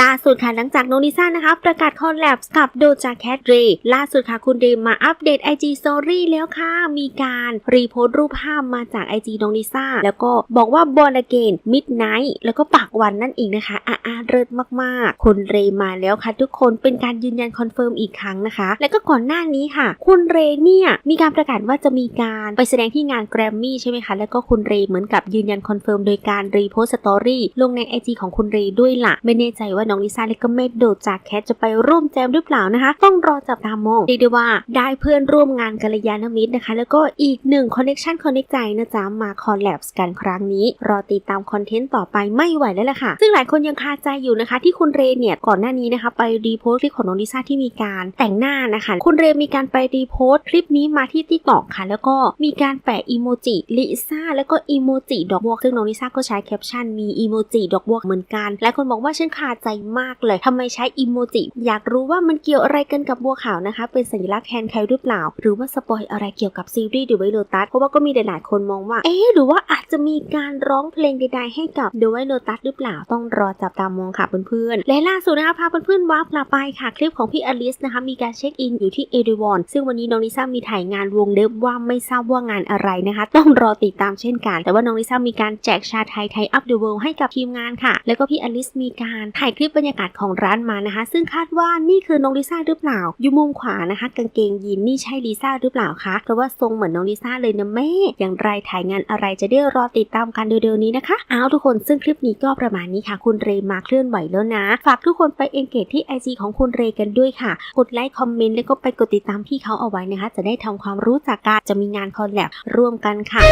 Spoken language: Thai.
ล่าสุดค่ะหลังจากโนนิซ่านะคะประกาศคอลแลบกับโดจาแคทเรล่าสุดค่ะคุณเดมมาอัปเดต IG Story แล้วค่ะ มีการรีโพสต์รูปภาพมาจาก IG โนนิซ่าแล้วก็บอกว่า Born Again Midnight แล้วก็ปากวันนั่นเองนะคะอาอาเริศมากๆ คุณเรมาแล้วค่ะทุกคนเป็นการยืนยันคอนเฟิร์มอีกครั้งนะคะ แล้วก็ก่อนหน้านี้ค่ะ คุณเรเนี่ยมีการประกาศว่าจะมีการไปแสดงที่งานแกรมมี่ใช่ไหมคะแล้วก็คุณเรเหมือนกับยืนยันคอนเฟิร์มโดยการรีโพสต์สตอรี่ลงใน IG ของคุณเรด้วยล่ะไม่แน่ใจว่าน้องลิซ่าและก็เมดโดจากแคทจะไปร่วมแจมหรือเปล่านะคะ ต้องรอจับตามองเรียกได้ว่าได้เพื่อนร่วมงานกัลยาณมิตรนะคะ แล้วก็อีกหนึ่งคอนเน t ชันคอนเน c ใจนะจ๊ะมาคอลแลบกันครั้งนี้ รอติดตามคอนเทนต์ต่อไปไม่ไหวแล้วล่ะค่ะ ซึ่งหลายคนยังคาใจอยู่นะคะ ที่คุณเรเนี่ยก่อนหน้านี้นะคะ ไปรีโพสต์คลิปของน้องลิซ่าที่มีการแต่งหน้านะคะ คุณเรมีการไปรีโพสต์คลิปนี้มาที่ติ๊กต็อกค่ะ แล้วก็มีการแปะอีโมจิลิซ่าแล้วก็อีโมจิดอกบัวซึ่งน้องลิซ่าก็ใช้แคปชั่นมีอีโมจิดอกบัวเหมือนกันหลายคนบอกว่าฉันคาใจมากเลยทำไมใช้อีโมจิ อยากรู้ว่ามันเกี่ยวอะไรกันกับบัวขาวนะคะ เป็นสัญลักษณ์แทนใครหรือเปล่า หรือว่าสปอยอะไรเกี่ยวกับซีรีส์ The White Lotus เพราะว่าก็มีหลายๆคนมองว่า เอ๊ะหรือว่าอาจจะมีการร้องเพลงใดๆให้กับ The White Lotus หรือเปล่าต้องรอจับตามองค่ะเพื่อนๆและล่าสุดนะคะพาเพื่อนๆว้าร์ปกลับไปค่ะคลิปของพี่อลิสนะคะมีการเช็คอินอยู่ที่เอเดวอนซึ่งวันนี้น้องลิซ่ามีถ่ายงานวงเล็บว่าไม่ทราบว่างานอะไรนะคะ ต้องรอติดตามเช่นกัน แต่ว่าน้องลิซ่ามีการแจกชาไทยไทยอัพเดอะเวิลด์ให้กับทีมงานค่ะ แล้วก็พี่อลิสมีการถ่ายคลิปบรรยากาศของร้านมานะคะ ซึ่งคาดว่านี่คือน้องลิซ่าหรือเปล่า อยู่มุมขวานะคะ กางเกงยีนนี่ใช่ลิซ่าหรือเปล่าคะเพราะว่าทรงเหมือนน้องลิซ่าเลยนะแม่อย่างไรถ่ายงานอะไรจะได้รอติดตามกันเร็วๆนี้นะคะเอาทุกคนซึ่งคลิปนี้ก็ประมาณนี้ค่ะ คุณเรมาเคลื่อนไหวแล้วนะ ฝากทุกคนไปเอนเกจที่ IG ของคุณเรกันด้วยค่ะ กดไลค์คอมเมนต์แล้วก็ไปกดติดตามพี่เขาเอาไว้นะคะ จะได้ทำความรู้จักกันจะมีงานคอลแลบร่วมกันค่ะ